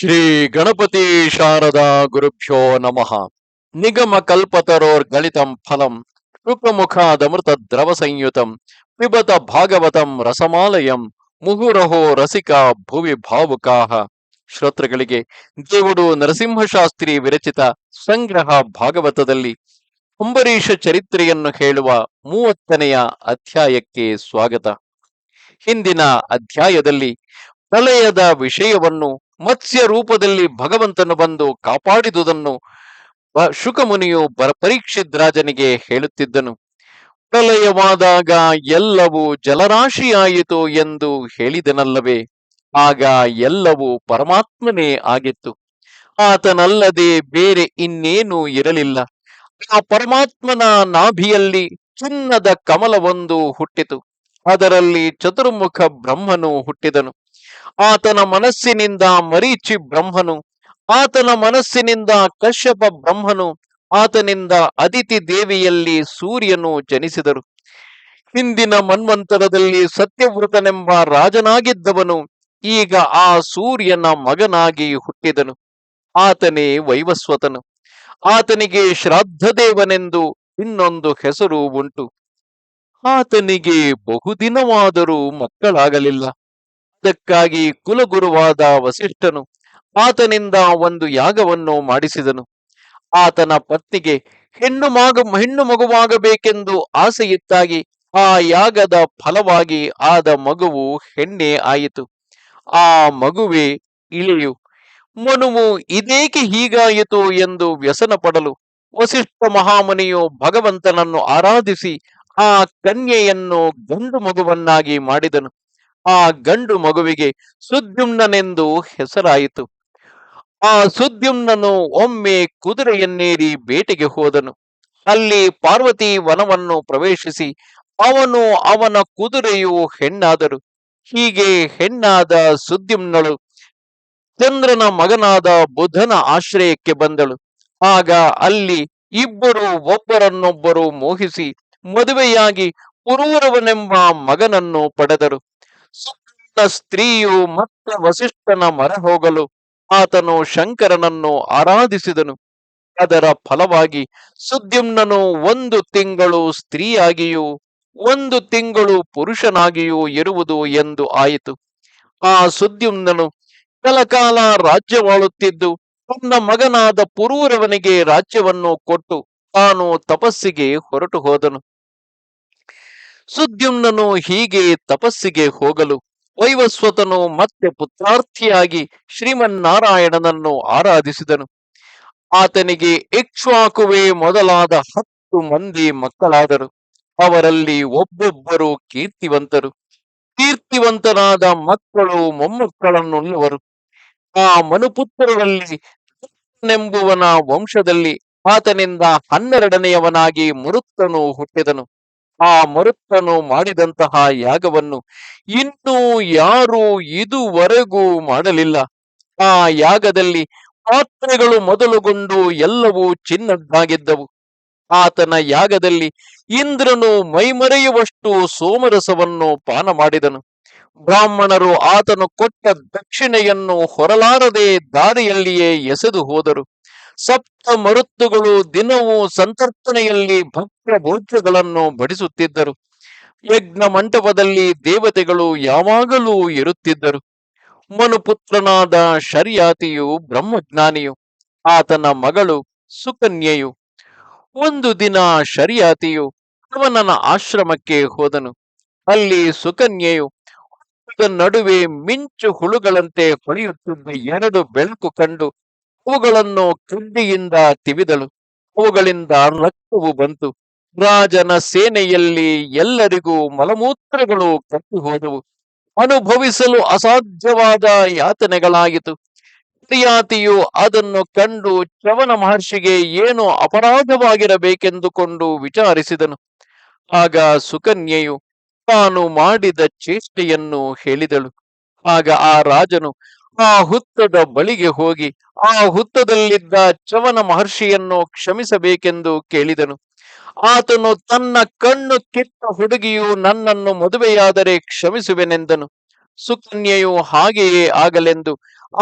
ಶ್ರೀ ಗಣಪತಿ ಶಾರದಾ ಗುರುಭ್ಯೋ ನಮಃ. ನಿಗಮ ಕಲ್ಪತರೋರ್ ಗಲಿತಂ ಫಲಂ ಶುಕ್ರಮುಖಾದಮೃತ ದ್ರವ ಸಂಯುತಂ ಪಿಬತ ಭಾಗವತಂ ರಸಮಾಲಯಂ, ಮುಹುರಹೋ ರಸಿಕಾ ಭುವಿ ಭಾವುಕಾಹ. ಶ್ರೋತೃಗಳಿಗೆ, ದೇವುಡು ನರಸಿಂಹಶಾಸ್ತ್ರಿ ವಿರಚಿತ ಸಂಗ್ರಹ ಭಾಗವತದಲ್ಲಿ ಅಂಬರೀಷ ಚರಿತ್ರೆಯನ್ನು ಹೇಳುವ ಮೂವತ್ತನೆಯ ಅಧ್ಯಾಯಕ್ಕೆ ಸ್ವಾಗತ. ಹಿಂದಿನ ಅಧ್ಯಾಯದಲ್ಲಿ ಪ್ರಳಯದ ವಿಷಯವನ್ನು ಮತ್ಸ್ಯ ರೂಪದಲ್ಲಿ ಭಗವಂತನು ಬಂದು ಕಾಪಾಡಿದುದನ್ನು ಶುಕಮುನಿಯು ಬರ ಪರೀಕ್ಷಿತ್ ರಾಜನಿಗೆ ಹೇಳುತ್ತಿದ್ದನು. ಪ್ರಲಯವಾದಾಗ ಎಲ್ಲವೂ ಜಲರಾಶಿಯಾಯಿತು ಎಂದು ಹೇಳಿದನಲ್ಲವೇ, ಆಗ ಎಲ್ಲವೂ ಪರಮಾತ್ಮನೇ ಆಗಿತ್ತು. ಆತನಲ್ಲದೆ ಬೇರೆ ಇನ್ನೇನೂ ಇರಲಿಲ್ಲ. ಆ ಪರಮಾತ್ಮನ ನಾಭಿಯಲ್ಲಿ ಚಿನ್ನದ ಕಮಲವೊಂದು ಹುಟ್ಟಿತು. ಅದರಲ್ಲಿ ಚತುರ್ಮುಖ ಬ್ರಹ್ಮನು ಹುಟ್ಟಿದನು. ಆತನ ಮನಸ್ಸಿನಿಂದ ಮರೀಚಿ ಬ್ರಹ್ಮನು, ಆತನ ಮನಸ್ಸಿನಿಂದ ಕಶ್ಯಪ ಬ್ರಹ್ಮನು, ಆತನಿಂದ ಅದಿತಿ ದೇವಿಯಲ್ಲಿ ಸೂರ್ಯನು ಜನಿಸಿದರು. ಹಿಂದಿನ ಮನ್ವಂತರದಲ್ಲಿ ಸತ್ಯವೃತನೆಂಬ ರಾಜನಾಗಿದ್ದವನು, ಈಗ ಆ ಸೂರ್ಯನ ಮಗನಾಗಿ ಹುಟ್ಟಿದನು. ಆತನೇ ವೈವಸ್ವತನು. ಆತನಿಗೆ ಶ್ರಾದ್ದದೇವನೆಂದು ಇನ್ನೊಂದು ಹೆಸರು ಉಂಟು. ಆತನಿಗೆ ಬಹುದಿನವಾದರೂ ಮಕ್ಕಳಾಗಲಿಲ್ಲ. ಅದಕ್ಕಾಗಿ ಕುಲಗುರುವಾದ ವಸಿಷ್ಠನು ಆತನಿಂದ ಒಂದು ಯಾಗವನ್ನು ಮಾಡಿಸಿದನು. ಆತನ ಪತ್ನಿಗೆ ಹೆಣ್ಣು ಮಗ, ಹೆಣ್ಣು ಮಗುವಾಗಬೇಕೆಂದು ಆಸೆಯಿತ್ತಾಗಿ ಆ ಯಾಗದ ಫಲವಾಗಿ ಆದ ಮಗುವು ಹೆಣ್ಣೆ ಆಯಿತು. ಆ ಮಗುವೇ ಇಳಿಯು. ಮನುವು ಇದೇಕೆ ಹೀಗಾಯಿತು ಎಂದು ವ್ಯಸನ ಪಡಲು ವಸಿಷ್ಠ ಮಹಾಮುನಿಯು ಭಗವಂತನನ್ನು ಆರಾಧಿಸಿ ಆ ಕನ್ಯೆಯನ್ನು ಗಂಡು ಮಗುವನ್ನಾಗಿ ಮಾಡಿದನು. ಆ ಗಂಡು ಮಗುವಿಗೆ ಸುದ್ಯುಮ್ನನೆಂದು ಹೆಸರಾಯಿತು. ಆ ಸುದ್ಯುಮ್ನನು ಒಮ್ಮೆ ಕುದುರೆಯನ್ನೇರಿ ಬೇಟೆಗೆ ಹೋದನು. ಅಲ್ಲಿ ಪಾರ್ವತಿ ವನವನ್ನು ಪ್ರವೇಶಿಸಿ ಅವನು ಅವನ ಕುದುರೆಯು ಹೆಣ್ಣಾದರು. ಹೀಗೆ ಹೆಣ್ಣಾದ ಸುದ್ಯುಮ್ನಳು ಚಂದ್ರನ ಮಗನಾದ ಬುಧನ ಆಶ್ರಯಕ್ಕೆ ಬಂದಳು. ಆಗ ಅಲ್ಲಿ ಇಬ್ಬರು ಒಬ್ಬರನ್ನೊಬ್ಬರು ಮೋಹಿಸಿ ಮದುವೆಯಾಗಿ ಪುರೂರವನೆಂಬ ಮಗನನ್ನು ಪಡೆದರು. ಸುತ್ತ ಸ್ತ್ರೀಯು ಮತ್ತೆ ವಸಿಷ್ಠನ ಮರ ಹೋಗಲು ಆತನು ಶಂಕರನನ್ನು ಆರಾಧಿಸಿದನು. ಅದರ ಫಲವಾಗಿ ಸುದ್ಯುಮ್ನನು ಒಂದು ತಿಂಗಳು ಸ್ತ್ರೀಯಾಗಿಯೂ ಒಂದು ತಿಂಗಳು ಪುರುಷನಾಗಿಯೂ ಇರುವುದು ಎಂದು ಆಯಿತು. ಆ ಸುದ್ಯುಮ್ನನು ಕೆಲಕಾಲ ರಾಜ್ಯವಾಳುತ್ತಿದ್ದು ತನ್ನ ಮಗನಾದ ಪುರೂರವನಿಗೆ ರಾಜ್ಯವನ್ನು ಕೊಟ್ಟು ತಾನು ತಪಸ್ಸಿಗೆ ಹೊರಟು ಹೋದನು. ಸುದ್ಯುಮ್ನನು ಹೀಗೆ ತಪಸ್ಸಿಗೆ ಹೋಗಲು ವೈವಸ್ವತನು ಮತ್ತೆ ಪುತ್ರಾರ್ಥಿಯಾಗಿ ಶ್ರೀಮನ್ನಾರಾಯಣನನ್ನು ಆರಾಧಿಸಿದನು. ಆತನಿಗೆ ಇಕ್ಷ್ವಾಕುವೆ ಮೊದಲಾದ ಹತ್ತು ಮಂದಿ ಮಕ್ಕಳಾದರು. ಅವರಲ್ಲಿ ಒಬ್ಬೊಬ್ಬರು ಕೀರ್ತಿವಂತರು. ಕೀರ್ತಿವಂತನಾದ ಮಕ್ಕಳು ಮೊಮ್ಮಕ್ಕಳನ್ನುಳ್ಳವರು. ಆ ಮನುಪುತ್ರರಲ್ಲಿ ನೆಂಬುವನ ವಂಶದಲ್ಲಿ ಆತನಿಂದ ಹನ್ನೆರಡನೆಯವನಾಗಿ ಮರುತ್ತನು ಹುಟ್ಟಿದನು. ಆ ಮರುತ್ತನು ಮಾಡಿದಂತಹ ಯಾಗವನ್ನು ಇನ್ನೂ ಯಾರು ಇದುವರೆಗೂ ಮಾಡಲಿಲ್ಲ. ಆ ಯಾಗದಲ್ಲಿ ಪಾತ್ರೆಗಳು ಮೊದಲುಗೊಂಡು ಎಲ್ಲವೂ ಚಿನ್ನದ್ದಾಗಿದ್ದವು. ಆತನ ಯಾಗದಲ್ಲಿ ಇಂದ್ರನು ಮೈಮರೆಯುವಷ್ಟು ಸೋಮರಸವನ್ನು ಪಾನ ಮಾಡಿದನು ಬ್ರಾಹ್ಮಣರು ಆತನು ಕೊಟ್ಟ ದಕ್ಷಿಣೆಯನ್ನು ಹೊರಲಾರದೆ ದಾರಿಯಲ್ಲಿಯೇ ಎಸೆದು ಹೋದರು. ಸಪ್ತ ಮರುತ್ತುಗಳು ದಿನವೂ ಸಂತರ್ಪಣೆಯಲ್ಲಿ ಭಕ್ತ ಭೋಜ್ಯಗಳನ್ನು ಬಡಿಸುತ್ತಿದ್ದರು. ಯಜ್ಞ ಮಂಟಪದಲ್ಲಿ ದೇವತೆಗಳು ಯಾವಾಗಲೂ ಇರುತ್ತಿದ್ದರು. ಮನುಪುತ್ರನಾದ ಶರ್ಯಾತಿಯು ಬ್ರಹ್ಮಜ್ಞಾನಿಯು, ಆತನ ಮಗಳು ಸುಕನ್ಯೆಯು. ಒಂದು ದಿನ ಶರ್ಯಾತಿಯು ಅವನನ ಆಶ್ರಮಕ್ಕೆ ಹೋದನು. ಅಲ್ಲಿ ಸುಕನ್ಯೆಯು ನಡುವೆ ಮಿಂಚು ಹುಳುಗಳಂತೆ ಹೊಳೆಯುತ್ತಿದ್ದ ಎರಡು ಬೆಳಕು ಕಂಡು ಅವುಗಳನ್ನು ಕಡ್ಡಿಯಿಂದ ತಿವಿದಳು. ಅವುಗಳಿಂದ ರಕ್ತವು ಬಂತು. ರಾಜನ ಸೇನೆಯಲ್ಲಿ ಎಲ್ಲರಿಗೂ ಮಲಮೂತ್ರಗಳು ಕಟ್ಟಿ ಹೋದವು ಅನುಭವಿಸಲು ಅಸಾಧ್ಯವಾದ ಯಾತನೆಗಳಾಯಿತು ಪ್ರಿಯಾತಿಯು ಅದನ್ನು ಕಂಡು ಚವನ ಮಹರ್ಷಿಗೆ ಏನು ಅಪರಾಧವಾಗಿರಬೇಕೆಂದುಕೊಂಡು ವಿಚಾರಿಸಿದನು. ಆಗ ಸುಕನ್ಯೆಯು ತಾನು ಮಾಡಿದ ಚೇಷ್ಟೆಯನ್ನು ಹೇಳಿದಳು. ಆಗ ಆ ರಾಜನು ಆ ಹುತ್ತದ ಬಳಿಗೆ ಹೋಗಿ ಆ ಹುತ್ತದಲ್ಲಿದ್ದ ಚವನ ಮಹರ್ಷಿಯನ್ನು ಕ್ಷಮಿಸಬೇಕೆಂದು ಕೇಳಿದನು. ಆತನು ತನ್ನ ಕಣ್ಣು ಕಿತ್ತ ಹುಡುಗಿಯು ನನ್ನನ್ನು ಮದುವೆಯಾದರೆ ಕ್ಷಮಿಸುವೆನೆಂದನು. ಸುಕನ್ಯೆಯು ಹಾಗೆಯೇ ಆಗಲೆಂದು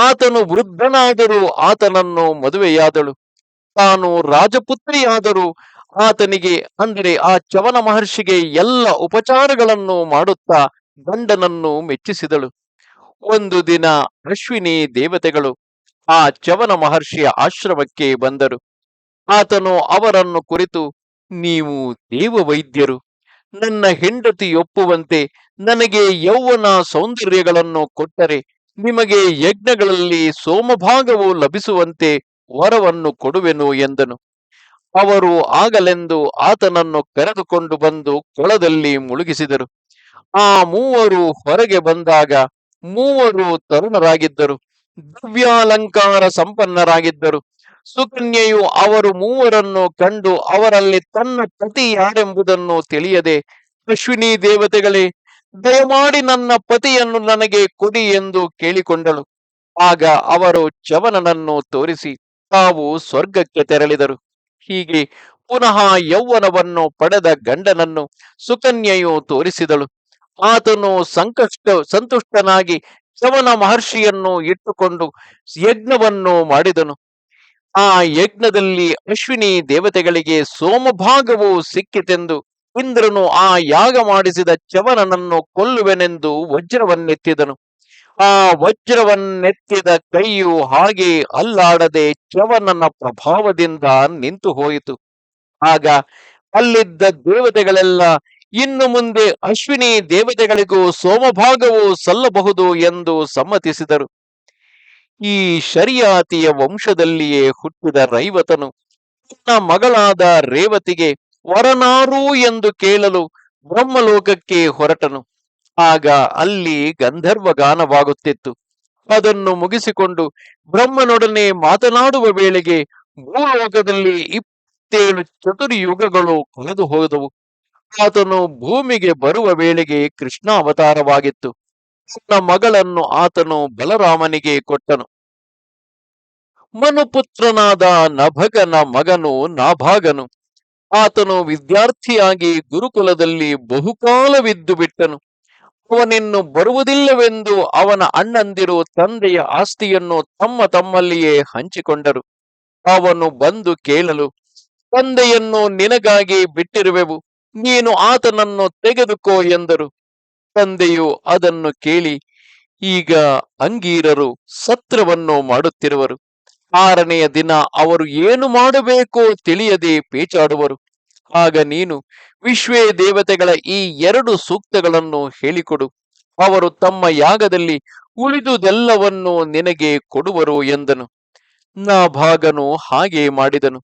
ಆತನು ವೃದ್ಧನಾದರೂ ಆತನನ್ನು ಮದುವೆಯಾದಳು. ತಾನು ರಾಜಪುತ್ರಿಯಾದರೂ ಆತನಿಗೆ ಅಂದರೆ ಆ ಚವನ ಮಹರ್ಷಿಗೆ ಎಲ್ಲ ಉಪಚಾರಗಳನ್ನು ಮಾಡುತ್ತಾ ಗಂಡನನ್ನು ಮೆಚ್ಚಿಸಿದಳು. ಒಂದು ದಿನ ಅಶ್ವಿನಿ ದೇವತೆಗಳು ಆ ಚವನ ಮಹರ್ಷಿಯ ಆಶ್ರಮಕ್ಕೆ ಬಂದರು. ಆತನು ಅವರನ್ನು ಕುರಿತು, ನೀವು ದೇವ ವೈದ್ಯರು ನನ್ನ ಹೆಂಡತಿ ಒಪ್ಪುವಂತೆ ನನಗೆ ಯೌವನ ಸೌಂದರ್ಯಗಳನ್ನು ಕೊಟ್ಟರೆ ನಿಮಗೆ ಯಜ್ಞಗಳಲ್ಲಿ ಸೋಮಭಾಗವು ಲಭಿಸುವಂತೆ ವರವನ್ನು ಕೊಡುವೆನು ಎಂದನು. ಅವರು ಆಗಲೆಂದು ಆತನನ್ನು ಕರೆದುಕೊಂಡು ಬಂದು ಕೊಳದಲ್ಲಿ ಮುಳುಗಿಸಿದರು. ಆ ಮೂವರು ಹೊರಗೆ ಬಂದಾಗ ಮೂವರು ತರುಣರಾಗಿದ್ದರು. ದಿವ್ಯಾಲಂಕಾರ ಸಂಪನ್ನರಾಗಿದ್ದರು. ಸುಕನ್ಯೆಯು ಅವರು ಮೂವರನ್ನು ಕಂಡು ಅವರಲ್ಲಿ ತನ್ನ ಪತಿ ಯಾರೆಂಬುದನ್ನು ತಿಳಿಯದೆ, ಅಶ್ವಿನಿ ದೇವತೆಗಳೇ, ದಯಮಾಡಿ ನನ್ನ ಪತಿಯನ್ನು ನನಗೆ ಕೊಡಿ ಎಂದು ಕೇಳಿಕೊಂಡಳು. ಆಗ ಅವರು ಚವನನನ್ನು ತೋರಿಸಿ ತಾವು ಸ್ವರ್ಗಕ್ಕೆ ತೆರಳಿದರು. ಹೀಗೆ ಪುನಃ ಯೌವನವನ್ನು ಪಡೆದ ಗಂಡನನ್ನು ಸುಕನ್ಯೆಯು ತೋರಿಸಿದಳು. ಆತನು ಸಂಕಷ್ಟ, ಸಂತುಷ್ಟನಾಗಿ ಚವನ ಮಹರ್ಷಿಯನ್ನು ಇಟ್ಟುಕೊಂಡು ಯಜ್ಞವನ್ನು ಮಾಡಿದನು. ಆ ಯಜ್ಞದಲ್ಲಿ ಅಶ್ವಿನಿ ದೇವತೆಗಳಿಗೆ ಸೋಮಭಾಗವು ಸಿಕ್ಕಿತೆಂದು ಇಂದ್ರನು ಆ ಯಾಗ ಮಾಡಿಸಿದ ಚವನನನ್ನು ಕೊಲ್ಲುವೆನೆಂದು ವಜ್ರವನ್ನೆತ್ತಿದನು. ಆ ವಜ್ರವನ್ನೆತ್ತಿದ ಕೈಯು ಹಾಗೆ ಅಲ್ಲಾಡದೆ ಚವನನ ಪ್ರಭಾವದಿಂದ ನಿಂತು ಹೋಯಿತು ಆಗ ಅಲ್ಲಿದ್ದ ದೇವತೆಗಳೆಲ್ಲ ಇನ್ನು ಮುಂದೆ ಅಶ್ವಿನಿ ದೇವತೆಗಳಿಗೂ ಸೋಮಭಾಗವು ಸಲ್ಲಬಹುದು ಎಂದು ಸಮ್ಮತಿಸಿದರು. ಈ ಶರಿಯಾತಿಯ ವಂಶದಲ್ಲಿಯೇ ಹುಟ್ಟಿದ ರೈವತನು ತನ್ನ ಮಗಳಾದ ರೇವತಿಗೆ ವರನಾರು ಎಂದು ಕೇಳಲು ಬ್ರಹ್ಮಲೋಕಕ್ಕೆ ಹೊರಟನು. ಆಗ ಅಲ್ಲಿ ಗಂಧರ್ವ ಗಾನವಾಗುತ್ತಿತ್ತು ಅದನ್ನು ಮುಗಿಸಿಕೊಂಡು ಬ್ರಹ್ಮನೊಡನೆ ಮಾತನಾಡುವ ವೇಳೆಗೆ ಭೂಲೋಕದಲ್ಲಿ ಇಪ್ಪತ್ತೇಳು ಚತುರ್ಯುಗಗಳು ಕಳೆದು ಹೋದವು ಆತನು ಭೂಮಿಗೆ ಬರುವ ವೇಳೆಗೆ ಕೃಷ್ಣ ಅವತಾರವಾಗಿತ್ತು. ತನ್ನ ಮಗಳನ್ನು ಆತನು ಬಲರಾಮನಿಗೆ ಕೊಟ್ಟನು. ಮನುಪುತ್ರನಾದ ನಭಗನ ಮಗನು ನಾಭಾಗನು. ಆತನು ವಿದ್ಯಾರ್ಥಿಯಾಗಿ ಗುರುಕುಲದಲ್ಲಿ ಬಹುಕಾಲವಿದ್ದು ಬಿಟ್ಟನು. ಅವನಿನ್ನು ಬರುವುದಿಲ್ಲವೆಂದು ಅವನ ಅಣ್ಣಂದಿರು ತಂದೆಯ ಆಸ್ತಿಯನ್ನು ತಮ್ಮ ತಮ್ಮಲ್ಲಿಯೇ ಹಂಚಿಕೊಂಡರು. ಅವನು ಬಂದು ಕೇಳಲು, ತಂದೆಯನ್ನು ನಿನಗಾಗಿ ಬಿಟ್ಟಿರುವೆವು. ನೀನು ಆತನನ್ನು ತೆಗೆದುಕೋ ಎಂದರು. ತಂದೆಯು ಅದನ್ನು ಕೇಳಿ, ಈಗ ಅಂಗೀರರು ಸತ್ರವನ್ನು ಮಾಡುತ್ತಿರುವರು. ಆರನೆಯ ದಿನ ಅವರು ಏನು ಮಾಡಬೇಕೋ ತಿಳಿಯದೆ ಪೇಚಾಡುವರು. ಆಗ ನೀನು ವಿಶ್ವೇ ದೇವತೆಗಳ ಈ ಎರಡು ಸೂಕ್ತಗಳನ್ನು ಹೇಳಿಕೊಡು. ಅವರು ತಮ್ಮ ಯಾಗದಲ್ಲಿ ಉಳಿದುದೆಲ್ಲವನ್ನು ನಿನಗೆ ಕೊಡುವರು ಎಂದನು. ನಾಭಾಗನು ಹಾಗೆ ಮಾಡಿದನು.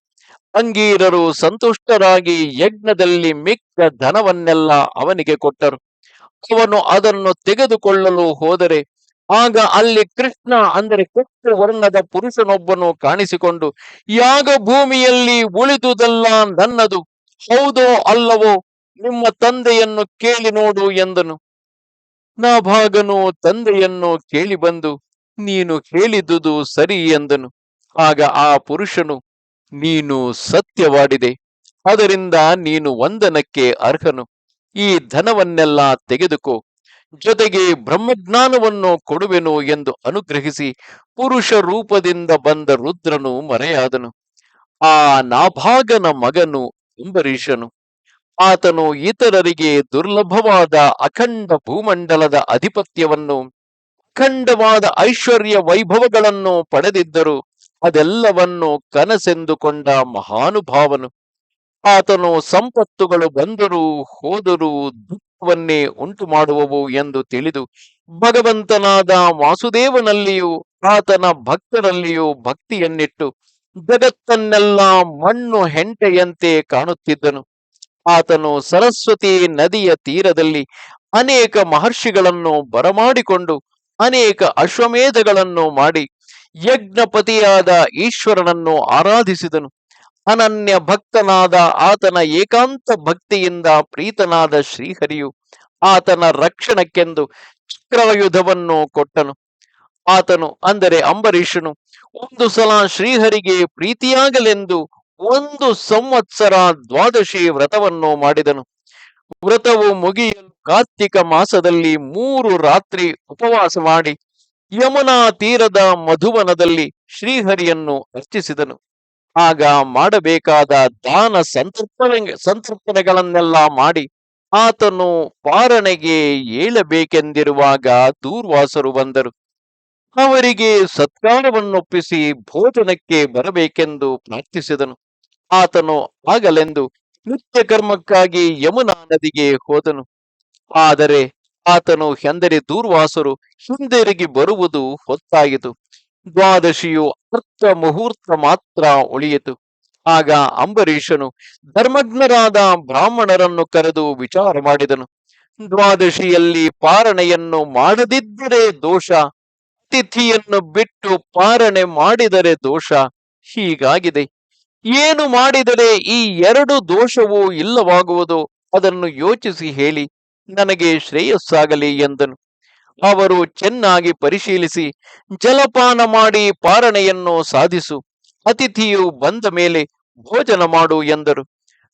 ಅಂಗೀರರು ಸಂತುಷ್ಟರಾಗಿ ಯಜ್ಞದಲ್ಲಿ ಮಿಕ್ಕ ಧನವನ್ನೆಲ್ಲ ಅವನಿಗೆ ಕೊಟ್ಟರು. ಅವನು ಅದನ್ನು ತೆಗೆದುಕೊಳ್ಳಲು ಹೋದರೆ ಆಗ ಅಲ್ಲಿ ಕೃಷ್ಣ ಅಂದರೆ ಕೃಷ್ಣ ವರ್ಣದ ಪುರುಷನೊಬ್ಬನು ಕಾಣಿಸಿಕೊಂಡು, ಯಾಗ ಭೂಮಿಯಲ್ಲಿ ಉಳಿದುದಲ್ಲ ನನ್ನದು, ಹೌದೋ ಅಲ್ಲವೋ, ನಿಮ್ಮ ತಂದೆಯನ್ನು ಕೇಳಿ ನೋಡು ಎಂದನು. ನಾಭಾಗನು ತಂದೆಯನ್ನು ಕೇಳಿ ಬಂದು, ನೀನು ಹೇಳಿದುದು ಸರಿ ಎಂದನು. ಆಗ ಆ ಪುರುಷನು ನೀನು ಸತ್ಯವಾಡಿದೆ. ಅದರಿಂದ ನೀನು ವಂದನಕ್ಕೆ ಅರ್ಹನು. ಈ ಧನವನ್ನೆಲ್ಲ ತೆಗೆದುಕೋ. ಜೊತೆಗೆ ಬ್ರಹ್ಮಜ್ಞಾನವನ್ನು ಕೊಡುವೆನು ಎಂದು ಅನುಗ್ರಹಿಸಿ ಪುರುಷ ರೂಪದಿಂದ ಬಂದ ರುದ್ರನು ಮರೆಯಾದನು. ಆ ನಾಭಾಗನ ಮಗನು ಅಂಬರೀಷನು. ಆತನು ಇತರರಿಗೆ ದುರ್ಲಭವಾದ ಅಖಂಡ ಭೂಮಂಡಲದ ಅಧಿಪತ್ಯವನ್ನು, ಅಖಂಡವಾದ ಐಶ್ವರ್ಯ ವೈಭವಗಳನ್ನು ಪಡೆದಿದ್ದರು. ಅದೆಲ್ಲವನ್ನು ಕನಸೆಂದುಕೊಂಡ ಮಹಾನುಭಾವನು. ಆತನು ಸಂಪತ್ತುಗಳು ಬಂದರೂ ಹೋದರೂ ದುಃಖವನ್ನೇ ಉಂಟು ಮಾಡುವವು ಎಂದು ತಿಳಿದು ಭಗವಂತನಾದ ವಾಸುದೇವನಲ್ಲಿಯೂ ಆತನ ಭಕ್ತರಲ್ಲಿಯೂ ಭಕ್ತಿಯನ್ನಿಟ್ಟು ಜಗತ್ತನ್ನೆಲ್ಲ ಮಣ್ಣು ಹೆಂಟೆಯಂತೆ ಕಾಣುತ್ತಿದ್ದನು. ಆತನು ಸರಸ್ವತಿ ನದಿಯ ತೀರದಲ್ಲಿ ಅನೇಕ ಮಹರ್ಷಿಗಳನ್ನು ಬರಮಾಡಿಕೊಂಡು ಅನೇಕ ಅಶ್ವಮೇಧಗಳನ್ನು ಮಾಡಿ ಯಜ್ಞಪತಿಯಾದ ಈಶ್ವರನನ್ನು ಆರಾಧಿಸಿದನು. ಅನನ್ಯ ಭಕ್ತನಾದ ಆತನ ಏಕಾಂತ ಭಕ್ತಿಯಿಂದ ಪ್ರೀತನಾದ ಶ್ರೀಹರಿಯು ಆತನ ರಕ್ಷಣಕ್ಕೆಂದು ಚಕ್ರಾಯುಧವನ್ನು ಕೊಟ್ಟನು. ಆತನು ಅಂದರೆ ಅಂಬರೀಷನು, ಒಂದು ಸಲ ಶ್ರೀಹರಿಗೆ ಪ್ರೀತಿಯಾಗಲೆಂದು ಒಂದು ಸಂವತ್ಸರ ದ್ವಾದಶಿ ವ್ರತವನ್ನು ಮಾಡಿದನು. ವ್ರತವು ಮುಗಿಯಲು ಕಾರ್ತಿಕ ಮಾಸದಲ್ಲಿ ಮೂರು ರಾತ್ರಿ ಉಪವಾಸ ಮಾಡಿ ಯಮುನಾ ತೀರದ ಮಧುವನದಲ್ಲಿ ಶ್ರೀಹರಿಯನ್ನು ಅರ್ಚಿಸಿದನು. ಆಗ ಮಾಡಬೇಕಾದ ದಾನ ಸಂತರ್ಪಣೆ ಸಂತರ್ಪಣೆಗಳನ್ನೆಲ್ಲ ಮಾಡಿ ಆತನು ಪಾರಣೆಗೆ ಏಳಬೇಕೆಂದಿರುವಾಗ ದೂರ್ವಾಸರು ಬಂದರು. ಅವರಿಗೆ ಸತ್ಕಾರವನ್ನೊಪ್ಪಿಸಿ ಭೋಜನಕ್ಕೆ ಬರಬೇಕೆಂದು ಪ್ರಾರ್ಥಿಸಿದನು. ಆತನು ಆಗಲೆಂದು ನಿತ್ಯ ಕರ್ಮಕ್ಕಾಗಿ ಯಮುನಾ ನದಿಗೆ ಹೋದನು. ಆದರೆ ಆತನು ಎಂದರೆ ದೂರ್ವಾಸರು ಹಿಂದಿರುಗಿ ಬರುವುದು ಹೊತ್ತಾಯಿತು. ದ್ವಾದಶಿಯು ಅರ್ಥ ಮುಹೂರ್ತ ಮಾತ್ರ ಉಳಿಯಿತು. ಆಗ ಅಂಬರೀಷನು ಧರ್ಮಜ್ಞರಾದ ಬ್ರಾಹ್ಮಣರನ್ನು ಕರೆದು ವಿಚಾರ ಮಾಡಿದನು. ದ್ವಾದಶಿಯಲ್ಲಿ ಪಾರಣೆಯನ್ನು ಮಾಡದಿದ್ದರೆ ದೋಷ ತಿಥಿಯನ್ನು ಬಿಟ್ಟು ಪಾರಣೆ ಮಾಡಿದರೆ ದೋಷ, ಹೀಗಾಗಿದೆ. ಏನು ಮಾಡಿದರೆ ಈ ಎರಡು ದೋಷವೂ ಇಲ್ಲವಾಗುವುದು? ಅದನ್ನು ಯೋಚಿಸಿ ಹೇಳಿ. ನನಗೆ ಶ್ರೇಯಸ್ಸಾಗಲಿ ಎಂದನು. ಅವರು ಚೆನ್ನಾಗಿ ಪರಿಶೀಲಿಸಿ ಜಲಪಾನ ಮಾಡಿ ಪಾರಣೆಯನ್ನು ಸಾಧಿಸು. ಅತಿಥಿಯು ಬಂದ ಮೇಲೆ ಭೋಜನ ಮಾಡು ಎಂದರು.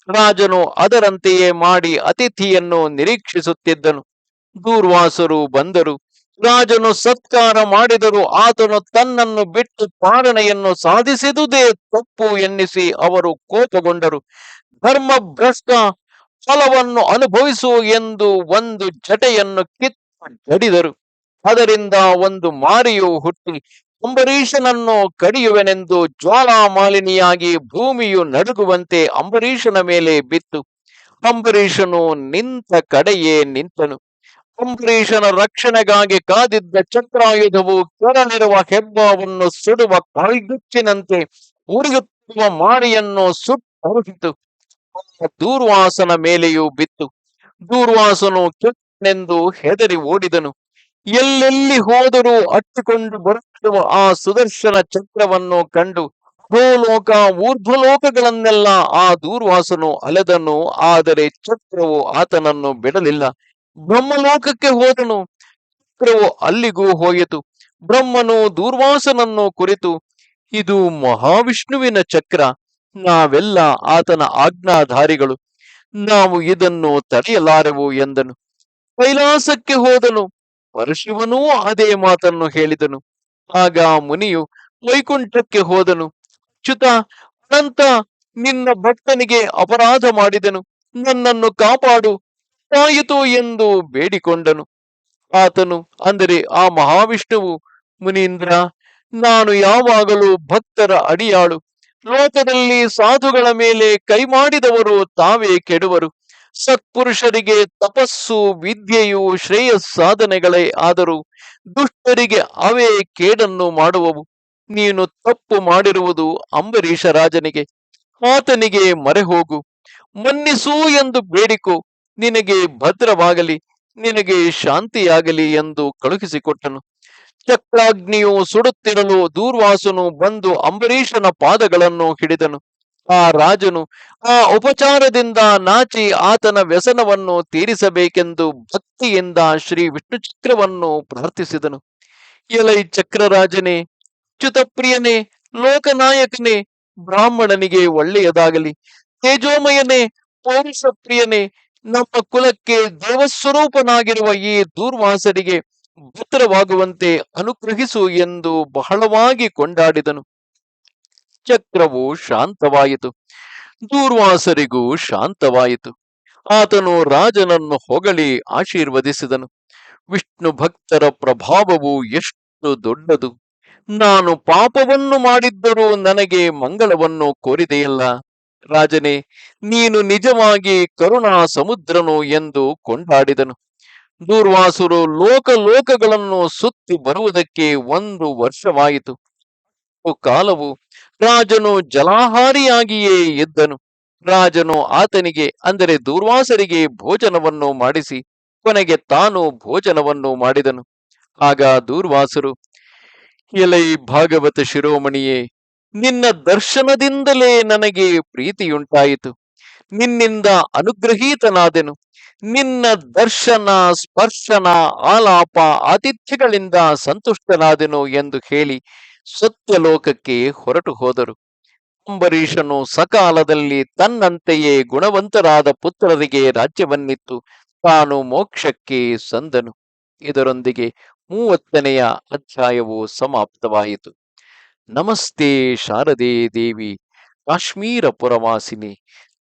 ರಾಜನು ಅದರಂತೆಯೇ ಮಾಡಿ ಅತಿಥಿಯನ್ನು ನಿರೀಕ್ಷಿಸುತ್ತಿದ್ದನು. ದೂರ್ವಾಸರು ಬಂದರು. ರಾಜನು ಸತ್ಕಾರ ಮಾಡಿದರು ಆತನು ತನ್ನನ್ನು ಬಿಟ್ಟು ಪಾರಣೆಯನ್ನು ಸಾಧಿಸಿದುದೇ ತಪ್ಪು ಎನ್ನಿಸಿ ಅವರು ಕೋಪಗೊಂಡರು. ಧರ್ಮ ಭ್ರಷ್ಟ ಫಲವನ್ನು ಅನುಭವಿಸು ಎಂದು ಒಂದು ಜಟೆಯನ್ನು ಕಿತ್ತು ಜಡಿದರು ಅದರಿಂದ ಒಂದು ಮಾರಿಯು ಹುಟ್ಟಿ, ಅಂಬರೀಷನನ್ನು ಕಡಿಯುವೆನೆಂದು ಜ್ವಾಲಾಮಾಲಿನಿಯಾಗಿ ಭೂಮಿಯು ನಡುಗುವಂತೆ ಅಂಬರೀಷನ ಮೇಲೆ ಬಿತ್ತು. ಅಂಬರೀಷನು ನಿಂತ ಕಡೆಯೇ ನಿಂತನು. ಅಂಬರೀಷನ ರಕ್ಷಣೆಗಾಗಿ ಕಾದಿದ್ದ ಚಕ್ರಾಯುಧವು ಕೆರಳಿರುವ ಹೆಬ್ಬವನ್ನು ಸುಡುವ ಕಾಳ್ಗುಚ್ಚಿನಂತೆ ಉರಿಯುತ್ತಿರುವ ಮಾರಿಯನ್ನು ಸುಟ್ಟರಿಸಿತು ದೂರ್ವಾಸನ ಮೇಲೆಯೂ ಬಿತ್ತು. ದೂರ್ವಾಸನು ಕೆಟ್ಟನೆಂದು ಹೆದರಿ ಓಡಿದನು. ಎಲ್ಲೆಲ್ಲಿ ಹೋದರೂ ಅಟ್ಟಿಕೊಂಡು ಬರುತ್ತಿರುವ ಆ ಸುದರ್ಶನ ಚಕ್ರವನ್ನು ಕಂಡು ಭೂಲೋಕ, ಊರ್ಧ್ವಲೋಕಗಳನ್ನೆಲ್ಲ ಆ ದೂರ್ವಾಸನು ಅಲೆದನು. ಆದರೆ ಚಕ್ರವು ಆತನನ್ನು ಬಿಡಲಿಲ್ಲ. ಬ್ರಹ್ಮಲೋಕಕ್ಕೆ ಹೋದನು. ಚಕ್ರವು ಅಲ್ಲಿಗೂ ಹೋಯಿತು. ಬ್ರಹ್ಮನು ದೂರ್ವಾಸನನ್ನು ಕುರಿತು, ಇದು ಮಹಾವಿಷ್ಣುವಿನ ಚಕ್ರ. ನಾವೆಲ್ಲ ಆತನ ಆಜ್ಞಾಧಾರಿಗಳು. ನಾವು ಇದನ್ನು ತಡೆಯಲಾರೆವು ಎಂದನು. ಕೈಲಾಸಕ್ಕೆ ಹೋದನು. ಪರಶಿವನೂ ಅದೇ ಮಾತನ್ನು ಹೇಳಿದನು. ಆಗ ಮುನಿಯು ವೈಕುಂಠಕ್ಕೆ ಹೋದನು. ಚ್ಯುತ ಅನಂತ, ನಿನ್ನ ಭಕ್ತನಿಗೆ ಅಪರಾಧ ಮಾಡಿದನು. ನನ್ನನ್ನು ಕಾಪಾಡು. ತಾಯಿತು ಎಂದು ಬೇಡಿಕೊಂಡನು. ಆತನು ಅಂದರೆ ಆ ಮಹಾವಿಷ್ಣುವು ಮುನೀಂದ್ರ, ನಾನು ಯಾವಾಗಲೂ ಭಕ್ತರ ಅಡಿಯಾಳು. ಲೋಕದಲ್ಲಿ ಸಾಧುಗಳ ಮೇಲೆ ಕೈ ಮಾಡಿದವರು ತಾವೇ ಕೆಡುವರು. ಸತ್ಪುರುಷರಿಗೆ ತಪಸ್ಸು, ವಿದ್ಯೆಯು ಶ್ರೇಯ ಸಾಧನೆಗಳೇ ಆದರೂ ದುಷ್ಟರಿಗೆ ಅವೇ ಕೇಡನ್ನು ಮಾಡುವವು. ನೀನು ತಪ್ಪು ಮಾಡಿರುವುದು ಅಂಬರೀಷ ರಾಜನಿಗೆ. ಆತನಿಗೆ ಮರೆ ಹೋಗು ಮನ್ನಿಸು ಎಂದು ಬೇಡಿಕೋ. ನಿನಗೆ ಭದ್ರವಾಗಲಿ, ನಿನಗೆ ಶಾಂತಿಯಾಗಲಿ ಎಂದು ಕಳುಹಿಸಿಕೊಟ್ಟನು. ಚಕ್ರಾಗ್ನಿಯು ಸುಡುತ್ತಿರಲು ದೂರ್ವಾಸನು ಬಂದು ಅಂಬರೀಷನ ಪಾದಗಳನ್ನು ಹಿಡಿದನು. ಆ ರಾಜನು ಆ ಉಪಚಾರದಿಂದ ನಾಚಿ ಆತನ ವ್ಯಸನವನ್ನು ತೀರಿಸಬೇಕೆಂದು ಭಕ್ತಿಯಿಂದ ಶ್ರೀ ವಿಷ್ಣು ಚಕ್ರವನ್ನು ಪ್ರಾರ್ಥಿಸಿದನು. ಎಲೈ ಚಕ್ರರಾಜನೇ, ಚ್ಯುತಪ್ರಿಯನೇ, ಲೋಕನಾಯಕನೇ, ಬ್ರಾಹ್ಮಣನಿಗೆ ಒಳ್ಳೆಯದಾಗಲಿ. ತೇಜೋಮಯನೇ ಪೌರುಷ ಪ್ರಿಯನೇ ನಮ್ಮ ಕುಲಕ್ಕೆ ದೇವಸ್ವರೂಪನಾಗಿರುವ ಈ ದೂರ್ವಾಸರಿಗೆ ಭದ್ರವಾಗುವಂತೆ ಅನುಗ್ರಹಿಸು ಎಂದು ಬಹಳವಾಗಿ ಕೊಂಡಾಡಿದನು. ಚಕ್ರವು ಶಾಂತವಾಯಿತು. ದೂರ್ವಾಸರಿಗೂ ಶಾಂತವಾಯಿತು. ಆತನು ರಾಜನನ್ನು ಹೊಗಳಿ ಆಶೀರ್ವದಿಸಿದನು. ವಿಷ್ಣು ಭಕ್ತರ ಪ್ರಭಾವವು ಎಷ್ಟು ದೊಡ್ಡದು. ನಾನು ಪಾಪವನ್ನು ಮಾಡಿದ್ದರೂ ನನಗೆ ಮಂಗಳವನ್ನು ಕೋರಿದೆಯಲ್ಲ. ರಾಜನೇ, ನೀನು ನಿಜವಾಗಿ ಕರುಣಾ ಸಮುದ್ರನು ಎಂದು ಕೊಂಡಾಡಿದನು. ದೂರ್ವಾಸುರು ಲೋಕ ಲೋಕಗಳನ್ನು ಸುತ್ತಿ ಬರುವುದಕ್ಕೆ ಒಂದು ವರ್ಷವಾಯಿತು. ಕಾಲವು ರಾಜನು ಜಲಾಹಾರಿಯಾಗಿಯೇ ಇದ್ದನು. ರಾಜನು ಆತನಿಗೆ, ಅಂದರೆ ದೂರ್ವಾಸರಿಗೆ ಭೋಜನವನ್ನು ಮಾಡಿಸಿ ಕೊನೆಗೆ ತಾನು ಭೋಜನವನ್ನು ಮಾಡಿದನು. ಆಗ ದೂರ್ವಾಸರು, ಎಲೈ ಭಾಗವತ ಶಿರೋಮಣಿಯೇ, ನಿನ್ನ ದರ್ಶನದಿಂದಲೇ ನನಗೆ ಪ್ರೀತಿಯುಂಟಾಯಿತು. ನಿನ್ನಿಂದ ಅನುಗ್ರಹೀತನಾದೆನು. ನಿನ್ನ ದರ್ಶನ, ಸ್ಪರ್ಶನ, ಆಲಾಪ, ಆತಿಥ್ಯಗಳಿಂದ ಸಂತುಷ್ಟನಾದೆನು ಎಂದು ಹೇಳಿ ಸತ್ಯಲೋಕಕ್ಕೆ ಹೊರಟು ಹೋದರು. ಅಂಬರೀಷನು ಸಕಾಲದಲ್ಲಿ ತನ್ನಂತೆಯೇ ಗುಣವಂತರಾದ ಪುತ್ರರಿಗೆ ರಾಜ್ಯವನ್ನಿತ್ತು. ತಾನು ಮೋಕ್ಷಕ್ಕೆ ಸಂದನು. ಇದರೊಂದಿಗೆ ಮೂವತ್ತನೆಯ ಅಧ್ಯಾಯವು ಸಮಾಪ್ತವಾಯಿತು. ನಮಸ್ತೆ ಶಾರದೆ ದೇವಿ, ಕಾಶ್ಮೀರ ಪುರವಾಸಿನಿ.